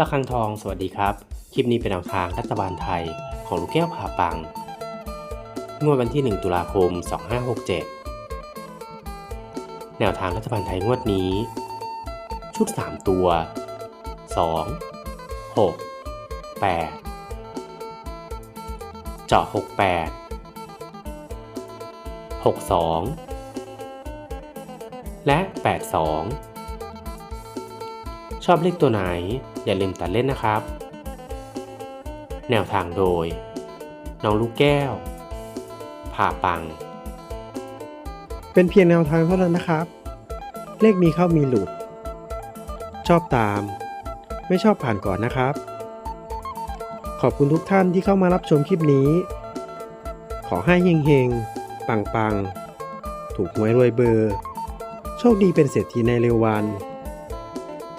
ระฆังทองสวัสดีครับ คลิปนี้เป็นแนวทางรัฐบาลไทยของลูกแก้วผ่าปัง งวดวันที่ 1 ตุลาคม 2567 แนวทางรัฐบาลไทยงวดนี้ ชุด 3 ตัว 2 6 8 เจาะ 68 62 และ 82 อบเลขตัวไหน อย่าลืมตัดเล่นนะครับ แนวทางโดย น้องลูกแก้ว ผ่าปัง เป็นเพียงแนวทางเท่านั้นนะครับ เลขมีเข้ามีหลุด ชอบตาม ไม่ชอบผ่านก่อนนะครับ ขอบคุณทุกท่านที่เข้ามารับชมคลิปนี้ ขอให้เฮงเฮงปังปังๆ ถูกหวยรวยเบอร์ โชคดีเป็นเศรษฐีในเร็ววัน